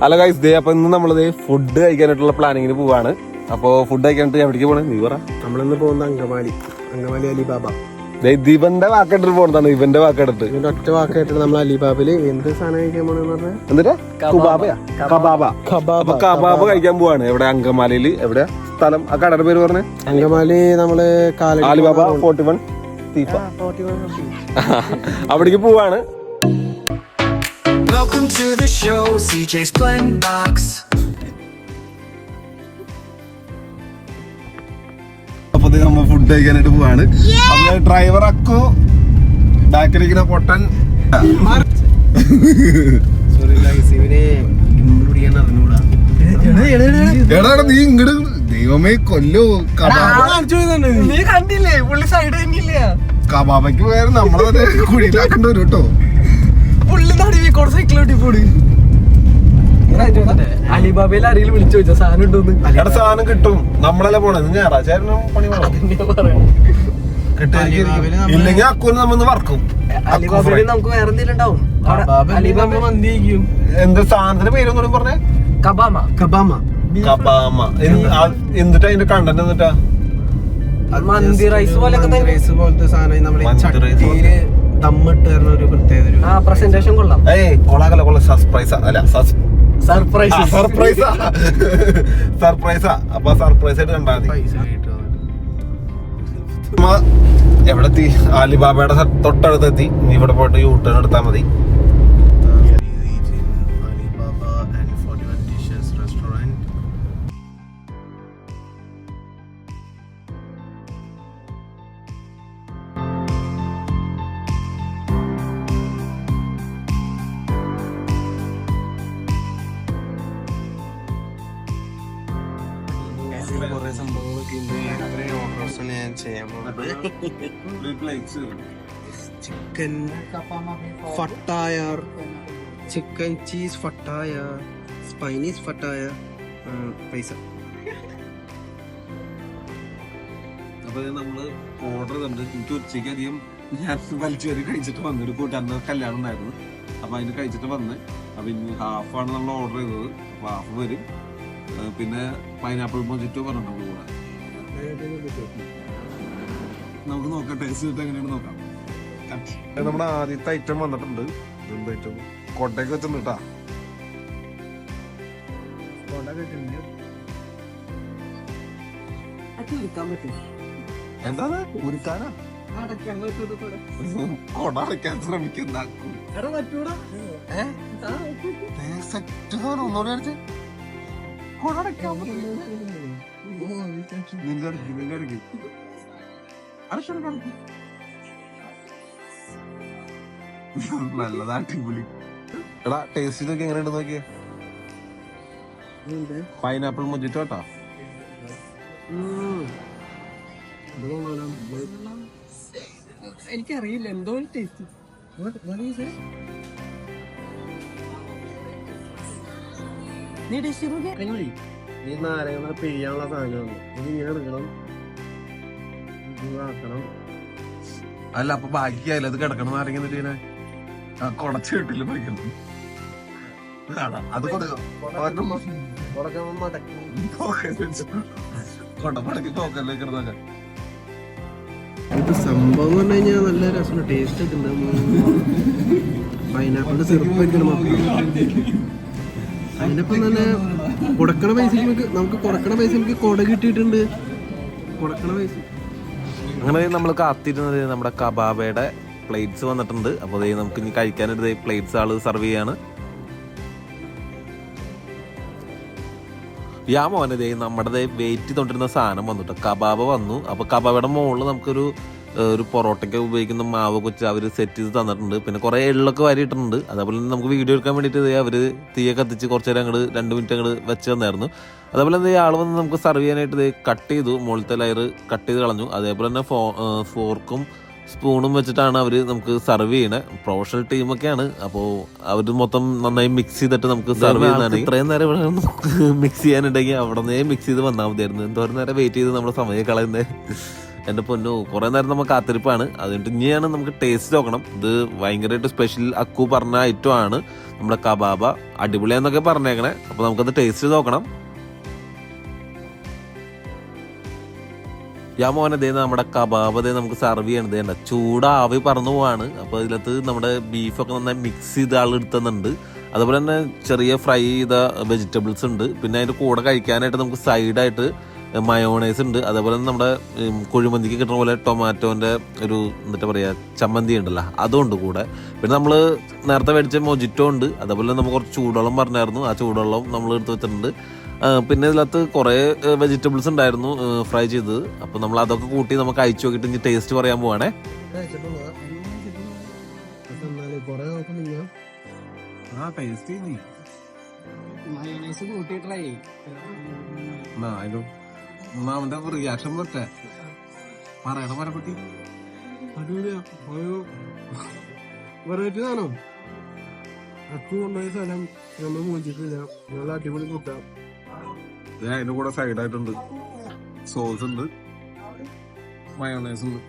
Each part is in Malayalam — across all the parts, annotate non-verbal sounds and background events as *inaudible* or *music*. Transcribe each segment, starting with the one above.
ഹലോ ഗൈസ് ദേ അപ്പൊ ഇന്ന് നമ്മളത് ഫുഡ് കഴിക്കാനായിട്ടുള്ള പ്ലാനിങ്ങിന് പോവാണ്. അപ്പൊ ഫുഡ് കഴിക്കാനായിട്ട് എവിടേക്ക് പോണേ? നീ പറ. നമ്മളിന്ന് പോകുന്ന അങ്കമാലി. അങ്കമാലി അലിബാബ. ദേ ഇത് ഇവന്റെ വാക്കെടുത്ത് പോണതാണ് ഇവന്റെ വാക്കെടുത്ത് ഇതിന്റെ ഒറ്റ വാക്കായിട്ട് നമ്മൾ അലിബാബിൽ എന്ത് സാധനം കഴിക്കാൻ പോണെന്ന് പറഞ്ഞാൽ എന്നിട്ട്? കബാബ. കബാബ. കബാബ്. കഴിക്കാൻ പോവാണ്. എവിടെ? അങ്കമാലിയിൽ. എവിടെ സ്ഥലം. ആ കടയുടെ പേര് പറഞ്ഞേ? അങ്കമാലി നമ്മൾ ആലിബാബ ഫോർട്ടി വൺ തീപ്പ *laughs* അവിടേക്ക് പോവാണ്. Welcome to the show, CJ's Blend Box. അപ്പൊ ദേ നമ്മ ഫുഡ് കഴിക്കാനായിട്ട് പോവാണ്. അപ്പൊ ഡ്രൈവർ അക്കു ബാക്കിലിരിക്കുന്ന പൊട്ടൻ. സോറി ഇവനെ പിടിക്കാൻ അറിഞ്ഞൂടാ. എടാ എടാ, നീ ഇങ്ങട് ദൈവമേ കൊല്ലോ. കബാബ. നീ കണ്ടില്ലേ? പുള്ളി സൈഡ് തന്നെയില്ല കബാബയ്ക്ക് വേറെ നമ്മളെ കുഴിയിലാക്കേണ്ടി വരും കേട്ടോ. പുള്ളി നടുവി കൂടെ സൈക്കിളോട്ടി പോടി അലിബാബയിൽ ആരെങ്കിലും വിളിച്ചു ചോദിച്ചാ സാധനം ഉണ്ടോന്ന്? എടാ സാധനം കിട്ടും. നമ്മളല്ലേ പോണേ? ഞായറാഴ്ച പണി. ഇല്ലെങ്കിൽ അക്കുവിന് നമ്മന്ന് വർക്കും അലിബാബയിൽ നമുക്ക് വേറെ എന്തെങ്കിലും ഉണ്ടാവും. അലിബാബ മന്തി എന്താ സാധനത്തിന്റെ പേരൊന്നും പറഞ്ഞേ? കബാമ. കബാമ. കബാമ എന്നിട്ടാ അതിന്റെ കണ്ടന്റ് എന്നിട്ടാ? മന്തി റൈസ് പോലൊക്കെ റൈസ് പോലത്തെ സാധനം റൈസ് ചട്ടിയിൽ ദമ്മിട്ട് തരുന്ന ഒരു പ്രത്യേക ആ പ്രസന്റേഷൻ കൊള്ളാം. ഏയ് കൊള്ളാകല കൊള്ള. സർപ്രൈസ് അല്ല സർപ്രൈസ് സർപ്രൈസ് സർപ്രൈസാ അപ്പൊ സർപ്രൈസ് ആയിട്ട് കണ്ടാൽ മതി. എവിടെത്തി എവിടെ എത്തി ആലിബാബയുടെ തൊട്ടടുത്തെത്തി. നീ ഇവിടെ പോയിട്ട് യൂ ടേൺ എടുത്താൽ മതി. കുറെ സംഭവങ്ങളൊക്കെ ഉണ്ട് അത്രയും ഓർഡേഴ്സ് ഞാൻ ചെയ്യാൻ ചിക്കൻ ഫട്ടായർ ചിക്കൻ ചീസ് ഫട്ടായർ സ്പൈനീസ് ഫട്ടായ പൈസ. അപ്പൊ നമ്മൾ ഓർഡർ ചെയ്തിട്ടുണ്ട് എനിക്ക് ഉച്ചയ്ക്ക് അധികം ഞാൻ വലിച്ചു കയറി കഴിച്ചിട്ട് വന്നു. ഒരു കൂട്ടാന്റെ കല്യാണം ഉണ്ടായിരുന്നു. അപ്പൊ അതിന് കഴിച്ചിട്ട് വന്ന്. അപ്പൊ ഇനി ഹാഫാണ് നമ്മൾ ഓർഡർ ചെയ്തത്. അപ്പൊ ഹാഫ് വരും. പിന്നെ പൈനാപ്പിൾ മൊജിറ്റോ പറഞ്ഞിട്ടുണ്ട് കൂടെ. നമുക്ക് നോക്കാം ടേസ്റ്റ് ചെയ്തിട്ട് എങ്ങനെയാണ് നോക്കാം. നമ്മുടെ ആദ്യത്തെ ഐറ്റം വന്നിട്ടുണ്ട്. എന്ത് ഐറ്റം കൊട്ടയ്ക്ക് വെച്ചിട്ടുണ്ട് കേട്ടാ എന്താണ് ഉരുക്കാനാ? കൊട. അടയ്ക്കാൻ ശ്രമിക്കുന്ന ഒന്നുകൂടെ നല്ലതാ അടിപൊളി എടാ ടേസ്റ്റ് ഇതൊക്കെ എങ്ങനെയുണ്ട് നോക്കിയേ പൈനാപ്പിൾ മുജിറ്റോട്ടാ എനിക്കറിയില്ല എന്തോ ടേസ്റ്റ് നീ ടേസ്റ്റ് ഈ നാരങ്ങ പിഴിയാനുള്ള സാധനമാണ്. ഇത് ഇങ്ങനെ എടുക്കണം. ഇത് ആക്കണം അല്ല അപ്പൊ ബാക്കിയായില്ല? അത് കിടക്കണം നാരങ്ങ എന്നിട്ട് കൊടച്ച് കിട്ടില്ല അതാ, കൊടപ്പടക്കി ഇടുന്നൊക്കെ ഇത് സംഭവം എന്ന് പറഞ്ഞു കഴിഞ്ഞാൽ നല്ല രസമുണ്ട്. ടേസ്റ്റ് ഒക്കെ ഉണ്ട് പൈനാപ്പിളിന്റെ സിറപ്പ് വെക്കണം അതിനൊപ്പം തന്നെ കൊടുക്കണ പൈസ നമുക്ക് നമുക്ക് കൊടുക്കണ പൈസ നമുക്ക് കൊട കിട്ടിയിട്ടുണ്ട്. കൊടുക്കണ പൈസ. അങ്ങനെ നമ്മൾ കാത്തിരുന്നത് നമ്മുടെ കബാബയുടെ പ്ലേറ്റ്സ് വന്നിട്ടുണ്ട്. അപ്പോൾ നമുക്ക് ഇനി കഴിക്കാനൊരു പ്ലേറ്റ്സ് ആൾ സെർവ് ചെയ്യാണ്. യാ മോനെ നമ്മുടെ വെയിറ്റ് തൊണ്ടിരുന്ന സാധനം വന്നു കേട്ടോ കബാബ് വന്നു. അപ്പോൾ കബാബയുടെ മുകളിൽ നമുക്കൊരു ഒരു പൊറോട്ടയ്ക്ക് ഉപയോഗിക്കുന്ന മാവ് കൊച്ച് അവർ സെറ്റ് ചെയ്ത് തന്നിട്ടുണ്ട്. പിന്നെ കുറേ എള്ളൊക്കെ വാരിയിട്ടുണ്ട് അതേപോലെ തന്നെ നമുക്ക് വീഡിയോ എടുക്കാൻ വേണ്ടിയിട്ട് അവർ തീയെ കത്തിച്ച് കുറച്ച് നേരം അങ്ങോട്ട് രണ്ട് മിനിറ്റ് അങ്ങോട്ട് വെച്ച് തന്നായിരുന്നു. അതേപോലെ തന്നെ ആൾ വന്ന് നമുക്ക് സെർവ് ചെയ്യാനായിട്ട് കട്ട് ചെയ്തു. മുകളിലത്തെ ലയർ കട്ട് ചെയ്ത് കളഞ്ഞു. അതേപോലെ തന്നെ ഫോ ഫോർക്കും സ്പൂണും വെച്ചിട്ടാണ് അവർ നമുക്ക് സെർവ് ചെയ്യണേ. പ്രൊഫഷണൽ ടീമൊക്കെയാണ് അപ്പോൾ അവർ മൊത്തം നന്നായി മിക്സ് ചെയ്തിട്ട് നമുക്ക് സെർവ് ചെയ്യുന്നതാണ്. ഇത്രയും നേരം ഇവിടെ മിക്സ് ചെയ്യാനുണ്ടെങ്കിൽ അവിടെ നിന്നേ മിക്സ് ചെയ്ത് വന്നാൽ മതിയായിരുന്നു. എന്തോരം നേരം വെയിറ്റ് ചെയ്ത് നമ്മുടെ സമയം കളയുന്നത് എന്റെ പൊന്നു കുറേ നേരം നമുക്ക് കാത്തിരിപ്പാണ്. അതുകൊണ്ട് ഇനിയാണ് നമുക്ക് ടേസ്റ്റ് നോക്കണം. ഇത് ഭയങ്കരമായിട്ട് സ്പെഷ്യൽ അക്കു പറഞ്ഞ ഐറ്റം ആണ് നമ്മുടെ കബാബ. അടിപൊളിയാന്നൊക്കെ പറഞ്ഞേക്കണേ. അപ്പോൾ നമുക്കത് ടേസ്റ്റ് നോക്കണം. ഞാൻ മോനെ ദേ നമ്മുടെ കബാബ് ദേ നമുക്ക് സെർവ് ചെയ്യണത് വേണ്ട ചൂടാവി പറന്നു പോവാണ്. അപ്പോൾ ഇതിലത്ത് നമ്മുടെ ബീഫൊക്കെ നന്നായി മിക്സ് ചെയ്ത് ആൾ എടുത്തുന്നുണ്ട് അതുപോലെ തന്നെ ചെറിയ ഫ്രൈ ചെയ്ത വെജിറ്റബിൾസ് ഉണ്ട്. പിന്നെ അതിന്റെ കൂടെ കഴിക്കാനായിട്ട് നമുക്ക് സൈഡായിട്ട് മയോണൈസ് ഉണ്ട്. അതേപോലെ തന്നെ നമ്മുടെ കുഴിമന്തിക്ക് കിട്ടുന്ന പോലെ ടൊമാറ്റോന്റെ ഒരു എന്നിട്ട് പറയുക ചമ്മന്തി ഉണ്ടല്ലോ അതുകൊണ്ട് കൂടെ. പിന്നെ നമ്മൾ നേരത്തെ മേടിച്ച മൊജിറ്റോ ഉണ്ട്. അതേപോലെ നമുക്ക് കുറച്ച് ചൂടുവെള്ളം പറഞ്ഞായിരുന്നു. ആ ചൂടുവെള്ളം നമ്മൾ എടുത്ത് വെച്ചിട്ടുണ്ട്. പിന്നെ ഇതിനകത്ത് കുറേ വെജിറ്റബിൾസ് ഉണ്ടായിരുന്നു ഫ്രൈ ചെയ്തത് അപ്പോൾ നമ്മൾ അതൊക്കെ കൂട്ടി നമുക്ക് അയച്ചു നോക്കിയിട്ട് ഇനി ടേസ്റ്റ് പറയാൻ പോവാണേ. ആ ടേസ്റ്റ് മയോണൈസ് കൂട്ടിയിട്ടേ അവന്റെ റിയാക്ഷൻ പറ്റേ പറയണ പറപ്പറ്റി അടിപൊളിയാ. ഒരു വെറൈറ്റി സാധനം. അക്കു കൊണ്ടുപോയ സ്ഥലം നമ്മൾ മോചിട്ടില്ല നല്ല അടിപൊളി കൂട്ടാം അതിന്റെ കൂടെ സൈഡായിട്ടുണ്ട് സോസ് ഉണ്ട്. മയോണൈസ് ഉണ്ട്.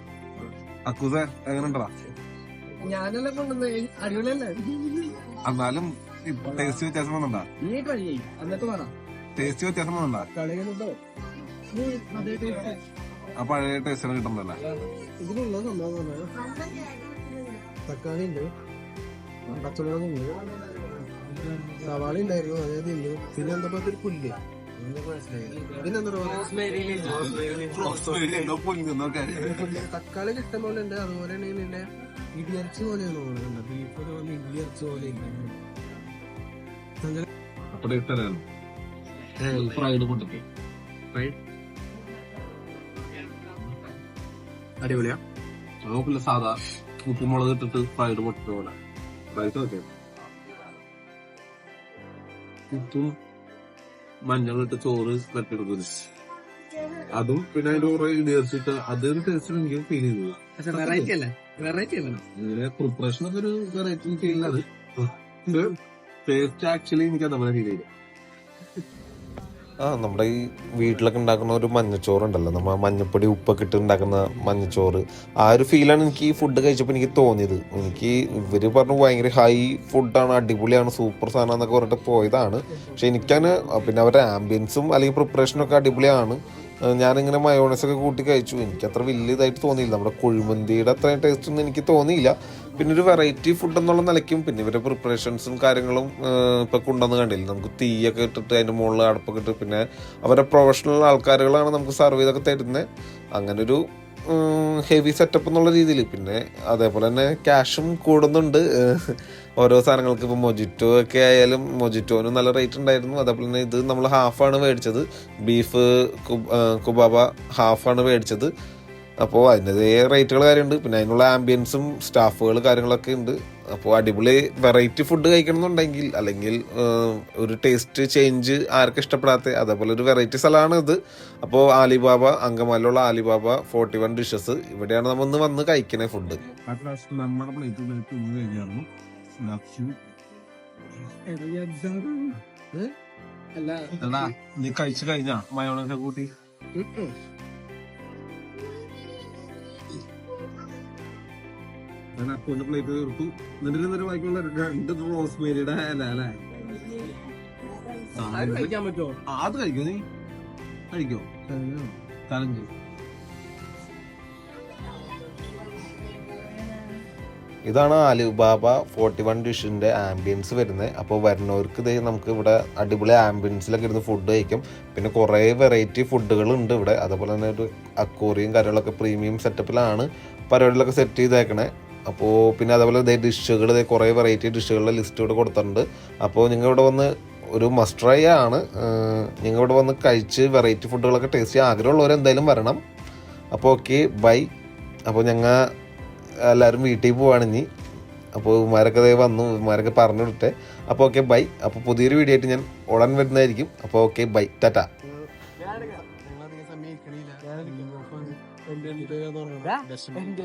അക്കൂസ എങ്ങനെ ഉണ്ടാ ഞാനല്ലേ കൊണ്ടുവന്നേ അടിപൊളിയല്ലേ? എന്നാലും ടേസ്റ്റ് വ്യത്യാസം വന്നിട്ടുണ്ടാ? ടേസ്റ്റ് വ്യത്യാസം വന്നിണ്ടാ ആ പഴയ ടേസ്റ്റിന് കിട്ടുന്നല്ല ഇതിലുള്ള സംഭവം തക്കാളി ഉണ്ട് പച്ചമുളക് ഉണ്ട് സവാള ഉണ്ടായിരുന്നു അതേ ഇല്ല പിന്നെ എന്താ പറയുക ഒരു പുല്ല്? തക്കാളി ഇഷ്ടം പോലെ ഉണ്ട്. അതുപോലെ തന്നെ ഇടിയറച്ചു ഇടിയർച്ച പോലെയാണ് തോന്നുന്നുണ്ട്. ബീഫ് പോലെ ഇടിയർച്ച പോലെ ഇല്ല ഫ്രൈഡ് ഇട്ടരാണ് ഫ്രൈഡ് അടിപൊളിയാ. നോക്കില്ല സാധാ ഉപ്പുമുളക് ഇട്ടിട്ട് ഫ്രൈഡ് പൊട്ടിട്ട് പോലെ. റൈസ് ഒക്കെ. ഉപ്പും മഞ്ഞളിട്ട് ചോറ് തട്ടിയെടുക്കുന്നു അതും പിന്നെ അതിന്റെ കുറെ ഇടിയർച്ചിട്ട് അതൊരു ടേസ്റ്റ് എനിക്ക് ഫീൽ ചെയ്തു ഇതിലെ പ്രിപ്പറേഷൻ ഒക്കെ ഒരു വെറൈറ്റി ഫീൽ അത്. ടേസ്റ്റ് ആക്ച്വലി എനിക്ക് അതേപോലെ ഫീൽ ചെയ്തു ആ നമ്മുടെ ഈ വീട്ടിലൊക്കെ ഉണ്ടാക്കുന്ന ഒരു മഞ്ഞച്ചോറുണ്ടല്ലോ. നമ്മൾ മഞ്ഞപ്പൊടി ഉപ്പൊക്കെ ഇട്ട് ഉണ്ടാക്കുന്ന മഞ്ഞച്ചോറ്. ആ ഒരു ഫീലാണ് എനിക്ക് ഈ ഫുഡ് കഴിച്ചപ്പോൾ എനിക്ക് തോന്നിയത്. എനിക്ക് ഇവർ പറഞ്ഞു ഭയങ്കര ഹൈ ഫുഡാണ് അടിപൊളിയാണ് സൂപ്പർ സാധനം എന്നൊക്കെ പറഞ്ഞിട്ട് പോയതാണ്. പക്ഷെ എനിക്കങ്ങനെ പിന്നെ അവരുടെ ആംബിയൻസും അല്ലെങ്കിൽ പ്രിപ്പറേഷനും ഒക്കെ അടിപൊളിയാണ്. ഞാനിങ്ങനെ മയോണൈസ് ഒക്കെ കൂട്ടി കഴിച്ചു. എനിക്ക് അത്ര വലിയ ഇതായിട്ട് തോന്നിയില്ല. നമ്മുടെ കുഴിമന്തിയുടെ അത്രയും ടേസ്റ്റ് ഒന്നും എനിക്ക് തോന്നിയില്ല. പിന്നെ ഒരു വെറൈറ്റി ഫുഡ് എന്നുള്ള നിലയ്ക്കും പിന്നെ ഇവരുടെ പ്രിപ്പറേഷൻസും കാര്യങ്ങളും ഇപ്പോൾ ഇപ്പൊ കൊണ്ടുവന്ന് കണ്ടില്ല? നമുക്ക് തീയൊക്കെ ഇട്ടിട്ട് അതിന്റെ മുകളിൽ അടപ്പൊക്കെ ഇട്ട് പിന്നെ അവരുടെ പ്രൊഫഷണൽ ആൾക്കാരുകളാണ് നമുക്ക് സർവ് ചെയ്തൊക്കെ തരുന്നത് അങ്ങനൊരു ഹെവി സെറ്റപ്പ് എന്നുള്ള രീതിയിൽ. പിന്നെ അതേപോലെ തന്നെ ക്യാഷും കൂടുന്നുണ്ട്. ഓരോ സാധനങ്ങൾക്ക് ഇപ്പോൾ മൊജിറ്റോ ഒക്കെ ആയാലും മൊജിറ്റോനും നല്ല റേറ്റ് ഉണ്ടായിരുന്നു. അതേപോലെ തന്നെ ഇത് നമ്മൾ ഹാഫാണ് മേടിച്ചത്. ബീഫ് കുബാബ ഹാഫാണ് മേടിച്ചത്. അപ്പോൾ അതിന്റെതേ റേറ്റുകൾ കാര്യമുണ്ട്. പിന്നെ അതിനുള്ള ആംബിയൻസും സ്റ്റാഫുകൾ കാര്യങ്ങളൊക്കെ ഉണ്ട്. അപ്പോൾ അടിപൊളി വെറൈറ്റി ഫുഡ് കഴിക്കണമെന്നുണ്ടെങ്കിൽ അല്ലെങ്കിൽ ഒരു ടേസ്റ്റ് ചേഞ്ച് ആർക്കും ഇഷ്ടപ്പെടാത്ത അതേപോലെ ഒരു വെറൈറ്റി സ്ഥലമാണ് ഇത്. അപ്പോൾ ആലിബാബ അങ്കമാലിലുള്ള ആലിബാബ ഫോർട്ടി വൺ ഡിഷസ് ഇവിടെയാണ് നമ്മൾ ഇന്ന് വന്ന് കഴിക്കണേ ഫുഡ് ഒന്ന് അല്ല. നീ കഴിച്ചു കഴിഞ്ഞാ മയോണൈസ് കൂട്ടി. ഞാൻ അക്കൗണ്ട് പ്ലേറ്റ് തീർത്തു. എന്നിട്ട് എന്നിട്ട് വായിക്കുള്ള രണ്ട് റോസ് മേരിയുടെ അല്ല അല്ലേ? അത് കഴിക്കാൻ പറ്റുമോ? ആ, അത് കഴിക്കോ നീ? കഴിക്കോ? തലഞ്ച് ഇതാണ് ആലിബാബ ഫോർട്ടി വൺ ഡിഷിന്റെ ആംബിയൻസ് വരുന്നത് അപ്പോൾ വരുന്നവർക്ക് ഇത് നമുക്ക് ഇവിടെ അടിപൊളി ആംബിയൻസിലൊക്കെ ഇരുന്ന് ഫുഡ് കഴിക്കും. പിന്നെ കുറേ വെറൈറ്റി ഫുഡുകളുണ്ട് ഇവിടെ. അതുപോലെ തന്നെ ഒരു അക്കോറിയും കാര്യങ്ങളൊക്കെ പ്രീമിയം സെറ്റപ്പിലാണ് പരിപാടികളൊക്കെ സെറ്റ് ചെയ്തേക്കണേ. അപ്പോൾ പിന്നെ അതേപോലെ ഇതേ ഡിഷുകൾ ഇതേ കുറേ വെറൈറ്റി ഡിഷുകളുടെ ലിസ്റ്റ് ഇവിടെ കൊടുത്തിട്ടുണ്ട്. അപ്പോൾ നിങ്ങൾ ഇവിടെ വന്ന് ഒരു മസ്റ്റ് ട്രൈ ആണ്. നിങ്ങൾ ഇവിടെ വന്ന് കഴിച്ച് വെറൈറ്റി ഫുഡുകളൊക്കെ ടേസ്റ്റ് ചെയ്യാൻ ആഗ്രഹമുള്ളവർ എന്തായാലും വരണം. അപ്പോൾ ഓക്കെ ബൈ അപ്പോൾ ഞങ്ങൾ എല്ലാവരും വീട്ടിൽ പോവാണ് ഇനി. അപ്പോൾ ഇവന്മാരൊക്കെ ദേ വന്നു ഇവന്മാരൊക്കെ പറഞ്ഞു വിട്ടെ അപ്പോൾ ഓക്കെ ബൈ അപ്പോൾ പുതിയൊരു വീഡിയോ ആയിട്ട് ഞാൻ ഉടൻ വരുന്നതായിരിക്കും. അപ്പോൾ ഓക്കെ ബൈ ടാറ്റ സമയം